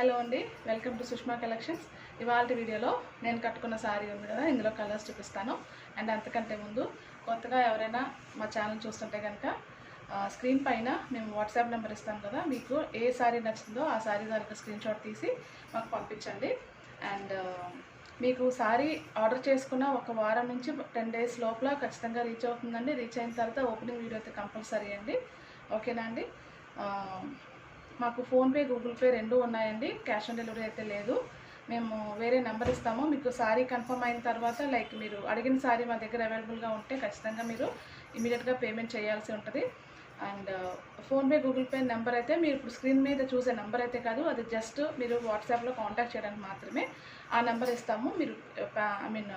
Hello అండి welcome to Sushma collections. ఇవాళ వీడియోలో నేను కట్టుకున్న శారీ ఉంది కదా ఇందులో కలర్స్ చూపిస్తాను. అండ్ అంతకంటే ముందు కొత్తగా ఎవరైనా మా ఛానల్ చూస్తుంటే కనుక స్క్రీన్ పైన మేము వాట్సాప్ నెంబర్ ఇస్తాం కదా మీకు ఏ శారీ నచ్చిందో ఆ శారీ దానికి స్క్రీన్ షాట్ తీసి మాకు పంపించండి. అండ్ మీకు శారీ ఆర్డర్ చేసుకున్న ఒక వారం నుంచి టెన్ డేస్ లోపల ఖచ్చితంగా రీచ్ అవుతుందండి. రీచ్ అయిన తర్వాత ఓపెనింగ్ వీడియో అయితే కంపల్సరీ అండి. ఓకేనా అండి? మాకు ఫోన్పే గూగుల్ పే రెండు ఉన్నాయండి. క్యాష్ ఆన్ డెలివరీ అయితే లేదు. మేము వేరే నెంబర్ ఇస్తాము. మీకు సారీ కన్ఫర్మ్ అయిన తర్వాత లైక్ మీరు అడిగిన సారీ మా దగ్గర అవైలబుల్గా ఉంటే ఖచ్చితంగా మీరు ఇమీడియట్గా పేమెంట్ చేయాల్సి ఉంటుంది. And PhonePe Google Pay number అయితే మీరు ఇప్పుడు స్క్రీన్ మీద చూసే నెంబర్ అయితే కాదు. అది జస్ట్ మీరు వాట్సాప్లో కాంటాక్ట్ చేయడానికి మాత్రమే ఆ నెంబర్ ఇస్తాము. మీరు ఐ మీన్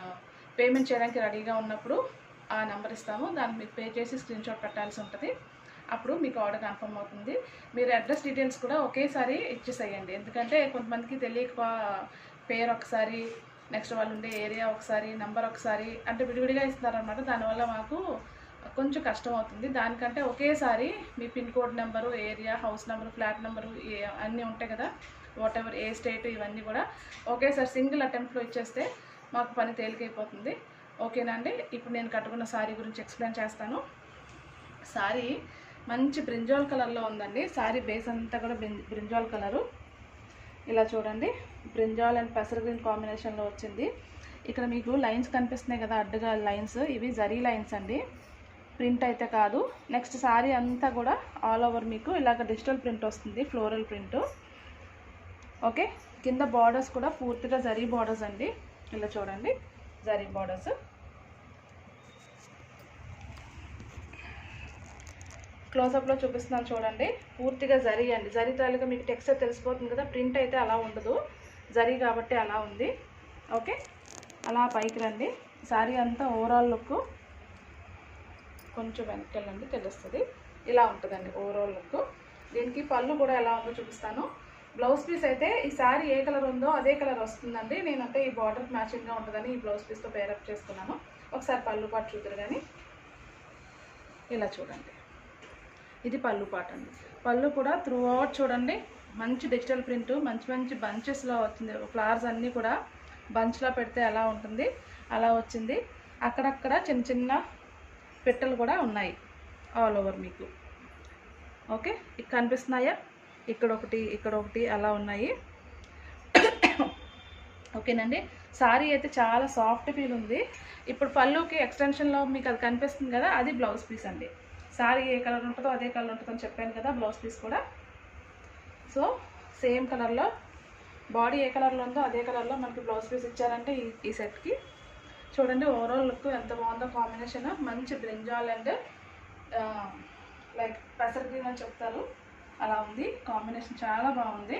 పేమెంట్ చేయడానికి రెడీగా ఉన్నప్పుడు ఆ నెంబర్ ఇస్తాము. దాన్ని మీరు పే చేసి స్క్రీన్ షాట్ పెట్టాల్సి ఉంటుంది. అప్పుడు మీకు ఆర్డర్ కన్ఫర్మ్ అవుతుంది. మీరు అడ్రస్ డీటెయిల్స్ కూడా ఒకేసారి ఇచ్చేసేయండి. ఎందుకంటే కొంతమందికి తెలియక పేరు ఒకసారి నెక్స్ట్ వాళ్ళు ఉండే ఏరియా ఒకసారి నెంబర్ ఒకసారి అంటే విడివిడిగా ఇస్తున్నారనమాట దానివల్ల మాకు కొంచెం కష్టం అవుతుంది. దానికంటే ఒకేసారి మీ pin code number area house number flat number అన్నీ ఉంటాయి కదా. వాట్ ఎవర్ ఏ స్టేట్ ఇవన్నీ కూడా ఒకేసారి సింగిల్ అటెంప్ట్లో ఇచ్చేస్తే మాకు పని తేలికైపోతుంది. ఓకేనా అండి? ఇప్పుడు నేను కట్టుకున్న శారీ గురించి ఎక్స్ప్లెయిన్ చేస్తాను. శారీ మంచి బ్రింజాల్ కలర్లో ఉందండి. శారీ బేస్ అంతా కూడా బ్రింజాల్ కలరు. ఇలా చూడండి. బ్రింజాల్ అండ్ పెసర గ్రీన్ కాంబినేషన్లో వచ్చింది. ఇక్కడ మీకు లైన్స్ కనిపిస్తున్నాయి కదా అడ్డుగా లైన్స్. ఇవి జరీ లైన్స్ అండి. ప్రింట్ అయితే కాదు. నెక్స్ట్ శారీ అంతా కూడా ఆల్ ఓవర్ మీకు ఇలాగ డిజిటల్ ప్రింట్ వస్తుంది ఫ్లోరల్ ప్రింట్. ఓకే కింద బార్డర్స్ కూడా పూర్తిగా జరీ బార్డర్స్ అండి. ఇలా చూడండి. జరీ బార్డర్స్ క్లోజప్లో చూపిస్తున్నాను చూడండి. పూర్తిగా జరీ అండి. జరీ తాలూకా మీకు టెక్స్చర్ తెలిసిపోతుంది కదా ప్రింట్ అయితే అలా ఉండదు. జరీ కాబట్టి అలా ఉంది. ఓకే అలా పైకి రండి. శారీ అంతా ఓవరాల్ లుక్ కొంచెం వెనక్కి వెళ్ళండి తెలుస్తుంది. ఇలా ఉంటుందండి ఓవరాల్ లుక్ దీనికి పళ్ళు కూడా ఎలా ఉందో చూపిస్తాను. బ్లౌజ్ పీస్ అయితే ఈ శారీ ఏ కలర్ ఉందో అదే కలర్ వస్తుందండి. నేనంటే ఈ బార్డర్ మ్యాచింగ్గా ఉంటుందని ఈ బ్లౌజ్ పీస్తో పేరప్ చేసుకున్నాను. ఒకసారి పళ్ళు పాటు చూద్దరు కానీ ఇలా చూడండి. ఇది పళ్ళు పాట అండి. పళ్ళు కూడా త్రూ అవుట్ చూడండి మంచి డిజిటల్ ప్రింట్ మంచి మంచి బంచెస్లో వచ్చింది. ఫ్లవర్స్ అన్నీ కూడా బంచ్లో పెడితే ఎలా ఉంటుంది? అలా వచ్చింది. అక్కడక్కడ చిన్న చిన్న పెట్టెలు కూడా ఉన్నాయి ఆల్ ఓవర్ మీకు. ఓకే? ఇక్కడ కనిపిస్తున్నాయా? ఇక్కడ ఒకటి ఇక్కడ ఒకటి అలా ఉన్నాయి. ఓకేనండి? సారీ అయితే చాలా సాఫ్ట్ ఫీల్ ఉంది. ఇప్పుడు పళ్ళుకి ఎక్స్టెన్షన్లో మీకు అది కనిపిస్తుంది కదా అది బ్లౌజ్ పీస్ అండి. సారీ ఏ కలర్ ఉంటుందో అదే కలర్ ఉంటుందని చెప్పాను కదా బ్లౌజ్ పీస్ కూడా. సో సేమ్ కలర్లో. బాడీ ఏ కలర్లో ఉందో అదే కలర్లో మనకి బ్లౌజ్ పీస్ ఇచ్చారంటే ఈ ఈ సెట్కి చూడండి ఓవరాల్ లుక్ ఎంత బాగుందో కాంబినేషన్ మంచి బ్రింజాల్ అండ్ లైక్ పెసర్ గ్రీన్ అని చెప్తారు. అలా ఉంది. కాంబినేషన్ చాలా బాగుంది.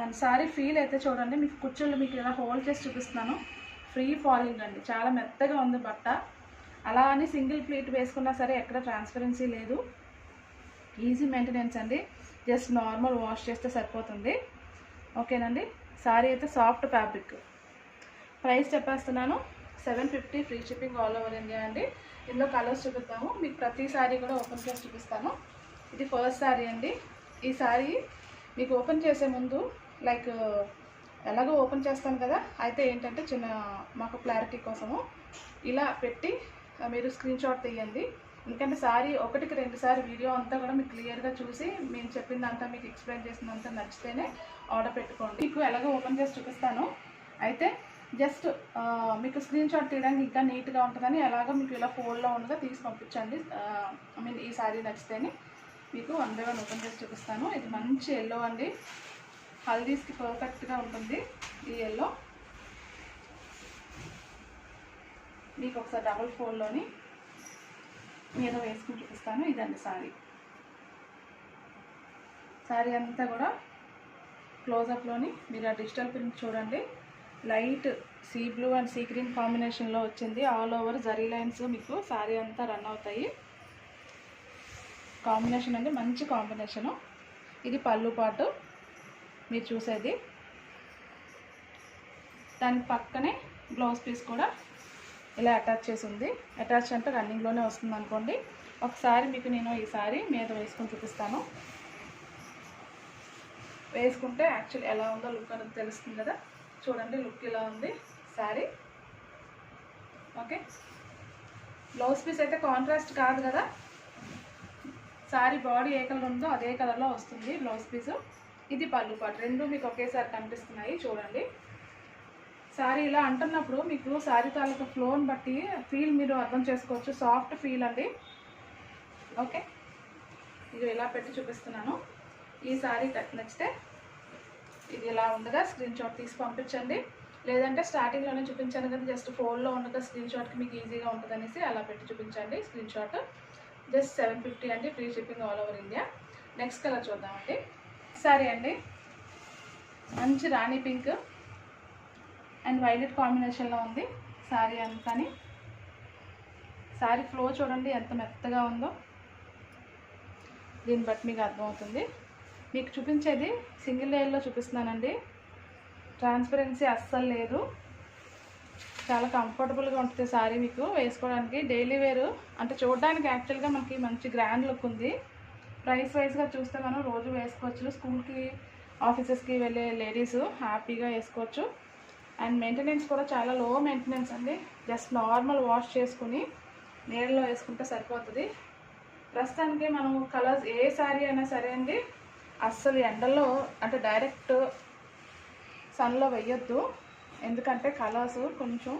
అండ్ సారీ ఫీల్ అయితే చూడండి మీకు కుర్చీలు మీకు ఇలా హోల్డ్ చేసి చూపిస్తున్నాను. ఫ్రీ ఫాలింగ్ అండి. చాలా మెత్తగా ఉంది బట్ట. అలా అని సింగిల్ ప్లీట్ వేసుకున్నా సరే ఎక్కడ ట్రాన్స్పరెన్సీ లేదు. ఈజీ మెయింటెనెన్స్ అండి. జస్ట్ నార్మల్ వాష్ చేస్తే సరిపోతుంది. ఓకేనండి? సారీ అయితే సాఫ్ట్ ఫ్యాబ్రిక్ ప్రైస్ చెప్పేస్తున్నాను. Seven fifty free shipping all over India అండి. ఇందులో కలర్స్ చూపిస్తాము మీకు ప్రతి సారీ కూడా ఓపెన్ చేసి చూపిస్తాను. ఇది ఫస్ట్ సారీ అండి. ఈ సారీ మీకు ఓపెన్ చేసే ముందు లైక్ ఎలాగో ఓపెన్ చేస్తాను కదా అయితే ఏంటంటే చిన్న మాకు క్లారిటీ కోసము. ఇలా పెట్టి మీరు స్క్రీన్ షాట్ తీయండి. ఎందుకంటే సారీ ఒకటికి రెండు వీడియో అంతా కూడా మీకు క్లియర్గా చూసి మేము చెప్పిందంతా మీకు ఎక్స్ప్లెయిన్ చేసిందంతా నచ్చితేనే ఆర్డర్ పెట్టుకోండి. మీకు ఎలాగో ఓపెన్ చేసి చూపిస్తాను. అయితే జస్ట్ మీకు స్క్రీన్ షాట్ తీయడానికి ఇంకా నీట్గా ఉంటుందని ఎలాగో మీకు ఇలా ఫోన్లో ఉండగా తీసి పంపించండి. ఐ మీన్ ఈ సారీ నచ్చితేనే మీకు వన్ బై వన్ ఓపెన్ చేసి చూపిస్తాను. ఇది మంచి ఎల్లో అండి. హల్దీస్కి పర్ఫెక్ట్గా ఉంటుంది ఈ ఎల్లో మీకు ఒకసారి డబల్ ఫోల్డ్లోని మీద వేసుకుని చూపిస్తాను. ఇదండి శారీ శారీ అంతా కూడా క్లోజప్లోని మీరు ఆ డిజిటల్ ప్రింట్ చూడండి. Light sea blue and sea green కాంబినేషన్లో వచ్చింది. ఆల్ ఓవర్ జరీ లైన్స్ మీకు శారీ అంతా రన్ అవుతాయి. కాంబినేషన్ అండి మంచి కాంబినేషను ఇది పళ్ళు పాటు మీరు చూసేది. దాని పక్కనే బ్లౌజ్ పీస్ కూడా ఇలా అటాచ్ చేసి ఉంది. అటాచ్ అంటే రన్నింగ్లోనే వస్తుంది అనుకోండి. ఒకసారి మీకు నేను ఈ సారీ మీద వేసుకొని చూపిస్తాను. వేసుకుంటే యాక్చువల్ ఎలా ఉందో లుక్ అనేది తెలుస్తుంది కదా. చూడండి లుక్ ఇలా ఉంది శారీ ఓకే బ్లౌజ్ పీస్ అయితే కాంట్రాస్ట్ కాదు కదా. శారీ బాడీ ఏ కలర్ ఉందో అదే కలర్లో వస్తుంది బ్లౌజ్ పీసు ఇది పళ్ళు పాటు. రెండు మీకు ఒకేసారి కనిపిస్తున్నాయి. చూడండి. శారీ ఇలా అంటున్నప్పుడు మీకు శారీ తాలూకా ఫ్లోని బట్టి ఫీల్ మీరు అర్థం చేసుకోవచ్చు. సాఫ్ట్ ఫీల్ అండి. ఓకే ఇది ఇలా పెట్టి చూపిస్తున్నాను. ఈ శారీ నచ్చితే ఇది ఇలా ఉండగా స్క్రీన్ షాట్ తీసి పంపించండి. లేదంటే స్టార్టింగ్లోనే చూపించాను కదా జస్ట్ ఫోన్లో ఉండగా స్క్రీన్ షాట్కి మీకు ఈజీగా ఉంటుంది అనేసి అలా పెట్టి చూపించండి. Screenshot just seven fifty అండి. Free shipping all over India next colour చూద్దామండి. సారీ అండి. మంచి రాణి పింక్ అండ్ వైలెట్ కాంబినేషన్లో ఉంది శారీ అంతాని. శారీ ఫ్లో చూడండి ఎంత మెత్తగా ఉందో. దీన్ని బట్టి మీకు అర్థమవుతుంది. మీకు చూపించేది సింగిల్ లేయర్లో చూపిస్తున్నానండి. ట్రాన్స్పరెన్సీ అస్సలు లేదు. చాలా కంఫర్టబుల్గా ఉంటుంది శారీ మీకు వేసుకోవడానికి. డైలీ వేరు అంటే చూడడానికి యాక్చువల్గా మనకి మంచి గ్రాండ్ లుక్ ఉంది. ప్రైస్ వైజ్గా చూస్తే మనం రోజు వేసుకోవచ్చు. స్కూల్కి ఆఫీసెస్కి వెళ్ళే లేడీస్ హ్యాపీగా వేసుకోవచ్చు. అండ్ మెయింటెనెన్స్ కూడా చాలా లో మెయింటెనెన్స్ అండి. జస్ట్ నార్మల్ వాష్ చేసుకుని నీళ్ళలో వేసుకుంటే సరిపోతుంది. ప్రస్తుతానికి మనం కలర్స్ ఏ శారీ అయినా సరే అండి అస్సలు ఎండలో అంటే డైరెక్ట్ సన్లో వేయొద్దు. ఎందుకంటే కలర్స్ కొంచెం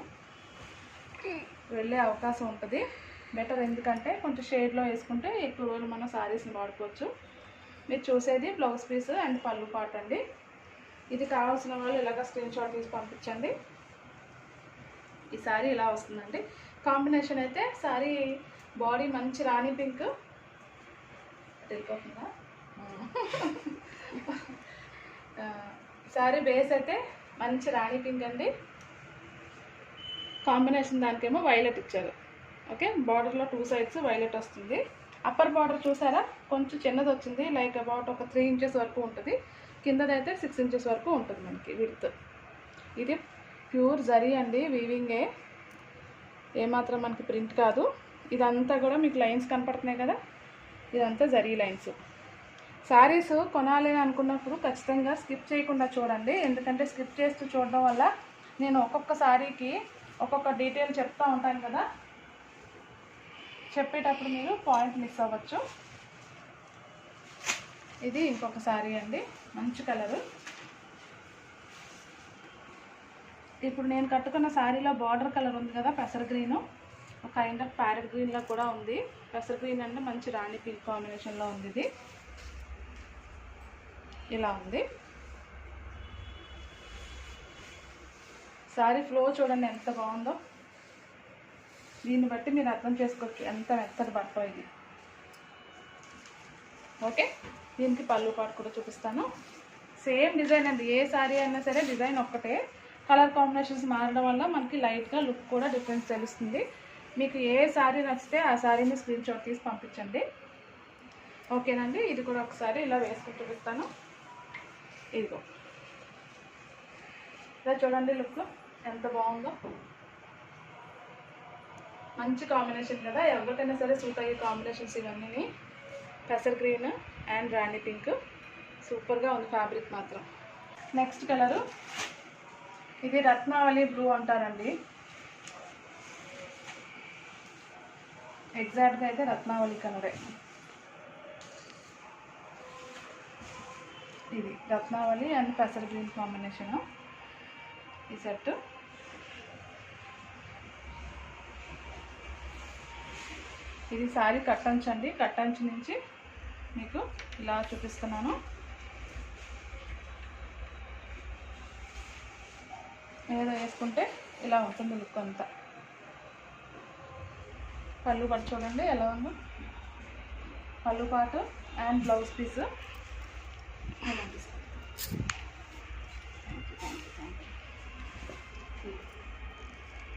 వెళ్ళే అవకాశం ఉంటుంది. బెటర్ ఎందుకంటే కొంచెం షేడ్లో వేసుకుంటే ఎక్కువ రోజులు మనం శారీస్ని వాడుకోవచ్చు. మీరు చూసేది బ్లౌజ్ పీస్ అండ్ పళ్ళు పాట అండి. ఇది కావాల్సిన వాళ్ళు ఇలాగ స్క్రీన్ షాట్ తీసి పంపించండి. ఈ శారీ ఇలా వస్తుందండి. కాంబినేషన్ అయితే శారీ బాడీ మంచి రాణి పింక్ తెలిపోతుందా శారీ బేస్ అయితే మంచి రాణి పింక్ అండి. కాంబినేషన్ దానికేమో వైలెట్ ఇచ్చారు. ఓకే బార్డర్లో టూ సైడ్స్ వైలెట్ వస్తుంది. అప్పర్ బార్డర్ చూసారా? కొంచెం చిన్నది వచ్చింది. లైక్ అబౌట్ ఒక త్రీ ఇంచెస్ వరకు ఉంటుంది. కిందదైతే సిక్స్ ఇంచెస్ వరకు ఉంటుంది మనకి విడ్త్ ఇది ప్యూర్ జరీ అండి వీవింగే ఏమాత్రం మనకి ప్రింట్ కాదు. ఇదంతా కూడా మీకు లైన్స్ కనపడుతున్నాయి కదా? ఇదంతా జరీ లైన్స్ శారీస్ కొనాలి అని అనుకున్నప్పుడు ఖచ్చితంగా స్కిప్ చేయకుండా చూడండి. ఎందుకంటే స్కిప్ చేస్తూ చూడడం వల్ల నేను ఒక్కొక్క శారీకి ఒక్కొక్క డీటెయిల్ చెప్తూ ఉంటాను కదా? చెప్పేటప్పుడు మీరు పాయింట్ మిస్ అవ్వచ్చు. ఇది ఇంకొక శారీ అండి మంచి కలరు. ఇప్పుడు నేను కట్టుకున్న శారీలో బార్డర్ కలర్ ఉంది కదా పెసర్ గ్రీను. ఒక కైండ్ ఆఫ్ ప్యారెట్ గ్రీన్లో కూడా ఉంది. పెసర్ గ్రీన్ అంటే మంచి రాణి పింక్ కాంబినేషన్లో ఉంది ఇది. ఇలా ఉంది. శారీ ఫ్లో చూడండి ఎంత బాగుందో. దీన్ని బట్టి మీరు అర్థం చేసుకోవచ్చు ఎంత మెత్తటి బట్ట ఇది. ఓకే? దీనికి పళ్ళు పాటు కూడా చూపిస్తాను. సేమ్ డిజైన్ అండి. ఏ శారీ అయినా సరే డిజైన్ ఒక్కటే. కలర్ కాంబినేషన్స్ మారడం వల్ల మనకి లైట్గా లుక్ కూడా డిఫరెన్స్ తెలుస్తుంది. మీకు ఏ శారీ నచ్చితే ఆ శారీని స్క్రీన్ షాట్ తీసి పంపించండి. ఓకేనండి ఇది కూడా ఒకసారి ఇలా వేసుకుని చూపిస్తాను. ఇదిగో. ఇలా చూడండి లుక్ ఎంత బాగుందో. మంచి కాంబినేషన్ కదా. ఎవరికైనా సరే సూట్ అయ్యే కాంబినేషన్స్ ఇవన్నీ పెసర్ గ్రీన్ అండ్ రాణి పింక్. సూపర్గా ఉంది ఫ్యాబ్రిక్ మాత్రం. Next colour. ఇది రత్నావళి బ్లూ అంటారండి. ఎగ్జాక్ట్గా అయితే రత్నావళి కలరే. ఇది రత్నావళి అండ్ పెసర్ గ్రీన్ కాంబినేషను. ఈ సెట్. ఇది సారీ కట్టంచండి కట్టంచి నుంచి మీకు ఇలా చూపిస్తున్నాను. ఏదో వేసుకుంటే ఇలా ఉంటుంది లుక్ అంతా. పళ్ళు పట్టు చూడండి ఎలా ఉందో. పళ్ళు పాటు అండ్ బ్లౌజ్ పీస్.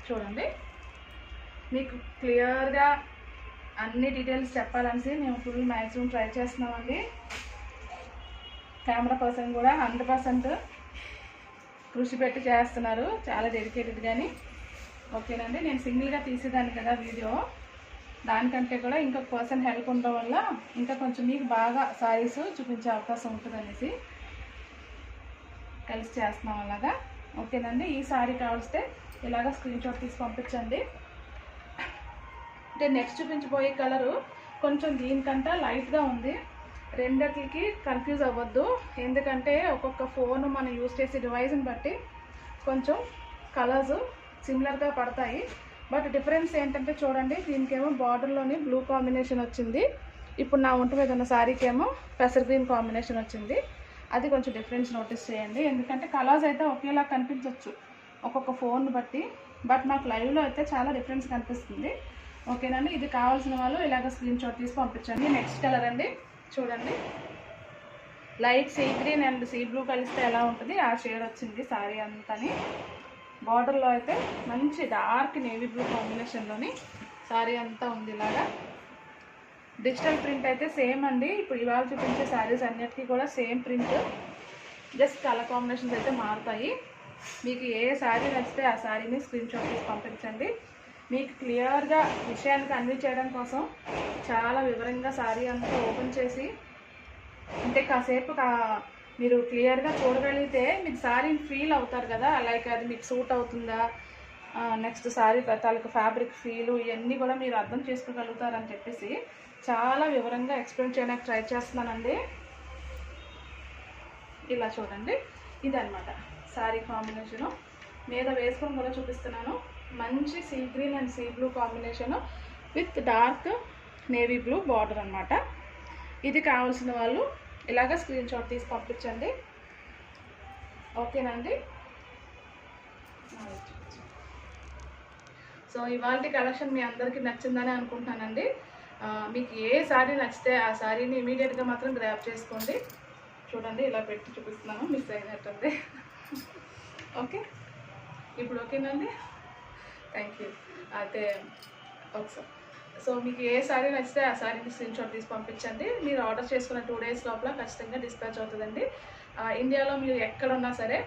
చూడండి. మీకు క్లియర్గా అన్ని డీటెయిల్స్ చెప్పాలనేసి మేము ఫుల్ మ్యాక్సిమం ట్రై చేస్తున్నామండి. కెమెరా పర్సన్ కూడా హండ్రెడ్ పర్సెంట్ కృషి పెట్టి చేస్తున్నారు. చాలా డెడికేటెడ్ కానీ ఓకేనండి నేను సింగిల్గా తీసేదాన్ని కదా వీడియో. దానికంటే కూడా ఇంకొక పర్సన్ హెల్ప్ ఉండడం వల్ల ఇంకా కొంచెం మీకు బాగా సారీస్ చూపించే అవకాశం ఉంటుంది అనేసి కలిసి చేస్తున్నాం అలాగా. ఓకేనండి ఈ సారీ కావలిస్తే ఇలాగ స్క్రీన్ షాట్ తీసి పంపించండి. అంటే నెక్స్ట్ చూపించబోయే కలరు కొంచెం దీనికంట లైట్గా ఉంది. రెండిటికి కన్ఫ్యూజ్ అవ్వద్దు. ఎందుకంటే ఒక్కొక్క ఫోన్ మనం యూజ్ చేసే డివైస్ని బట్టి కొంచెం కలర్స్ సిమిలర్గా పడతాయి. బట్ డిఫరెన్స్ ఏంటంటే చూడండి దీనికేమో బార్డర్లోని బ్లూ కాంబినేషన్ వచ్చింది. ఇప్పుడు నా ఒంటి మీద ఉన్న శారీకి ఏమో పెసర్ గ్రీన్ కాంబినేషన్ వచ్చింది. అది కొంచెం డిఫరెన్స్ నోటీస్ చేయండి. ఎందుకంటే కలర్స్ అయితే ఒకేలా కనిపించవచ్చు ఒక్కొక్క ఫోన్ బట్టి. బట్ నాకు లైవ్లో అయితే చాలా డిఫరెన్స్ కనిపిస్తుంది. ఓకేనండి? ఇది కావాల్సిన వాళ్ళు ఇలాగ స్క్రీన్ షాట్ తీసి పంపించండి. నెక్స్ట్ కలర్ అండి. చూడండి. Light sea green and sea blue కలిస్తే ఎలా ఉంటుంది? ఆ షేడ్ వచ్చింది సారీ అంతని. బార్డర్లో అయితే మంచి డార్క్ నేవీ బ్లూ కాంబినేషన్లోని సారీ అంతా ఉంది ఇలాగా. డిజిటల్ ప్రింట్ అయితే సేమ్ అండి. ఇప్పుడు ఇవాళ చూపించే శారీస్ అన్నిటికీ కూడా same print. Just colour combinations అయితే మారుతాయి. మీకు ఏ శారీ నచ్చితే ఆ శారీని స్క్రీన్ షాట్ తీసి పంపించండి. మీకు క్లియర్గా విషయానికి అన్వి చేయడం కోసం చాలా వివరంగా సారీ అంతా ఓపెన్ చేసి అంటే కాసేపు కా- మీరు క్లియర్గా చూడగలిగితే మీకు శారీని ఫీల్ అవుతారు కదా లైక్ అది మీకు సూట్ అవుతుందా నెక్స్ట్ సారీ తాలూకు ఫ్యాబ్రిక్ ఫీలు ఇవన్నీ కూడా మీరు అర్థం చేసుకోగలుగుతారని చెప్పేసి చాలా వివరంగా ఎక్స్ప్లెయిన్ చేయడానికి ట్రై చేస్తున్నానండి. ఇలా చూడండి. ఇదన్నమాట శారీ కాంబినేషను. మీద వేసుకొని కూడా చూపిస్తున్నాను. మంచి sea green and sea blue combination with dark navy blue border అనమాట ఇది కావాల్సిన వాళ్ళు ఇలాగ స్క్రీన్ షాట్ తీసి పంపించండి. ఓకేనండి సో ఇవాళ కలెక్షన్ మీ అందరికీ నచ్చిందని అనుకుంటున్నానండి. మీకు ఏ శారీ నచ్చితే ఆ శారీని ఇమీడియట్గా మాత్రం గ్రాప్ చేసుకోండి. చూడండి ఇలా పెట్టి చూపిస్తున్నాను మిస్ అయినట్టుంది. ఓకే ఇప్పుడు ఓకేనండి థ్యాంక్ యూ అయితే ఒకసారి సో మీకు ఏ శారీ నచ్చితే ఆ శారీని స్క్రీన్ షాట్ తీసి పంపించండి. మీరు ఆర్డర్ చేసుకున్న టూ డేస్ లోపల ఖచ్చితంగా డిస్పాచ్ అవుతుందండి. ఇండియాలో మీరు ఎక్కడ ఉన్నా సరే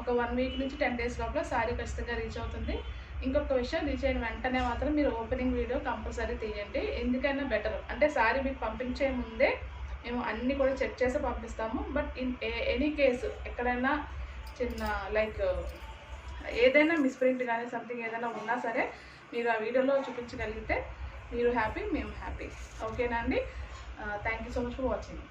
ఒక వన్ వీక్ నుంచి టెన్ డేస్ లోపల శారీ ఖచ్చితంగా రీచ్ అవుతుంది. ఇంకొక విషయం రీచ్ అయిన వెంటనే మాత్రం మీరు ఓపెనింగ్ వీడియో కంపల్సరీ తీయండి. ఎందుకైనా బెటర్ అంటే శారీ మీకు పంపించే ముందే మేము అన్నీ కూడా చెక్ చేసి పంపిస్తాము. బట్ ఇన్ ఎనీ కేసు ఎక్కడైనా చిన్న లైక్ ఏదైనా మిస్ప్రింట్ కానీ సంథింగ్ ఏదైనా ఉన్నా సరే మీరు ఆ వీడియోలో చూపించగలిగితే మీరు హ్యాపీ మేము హ్యాపీ ఓకేనా అండి? Thank you so much for watching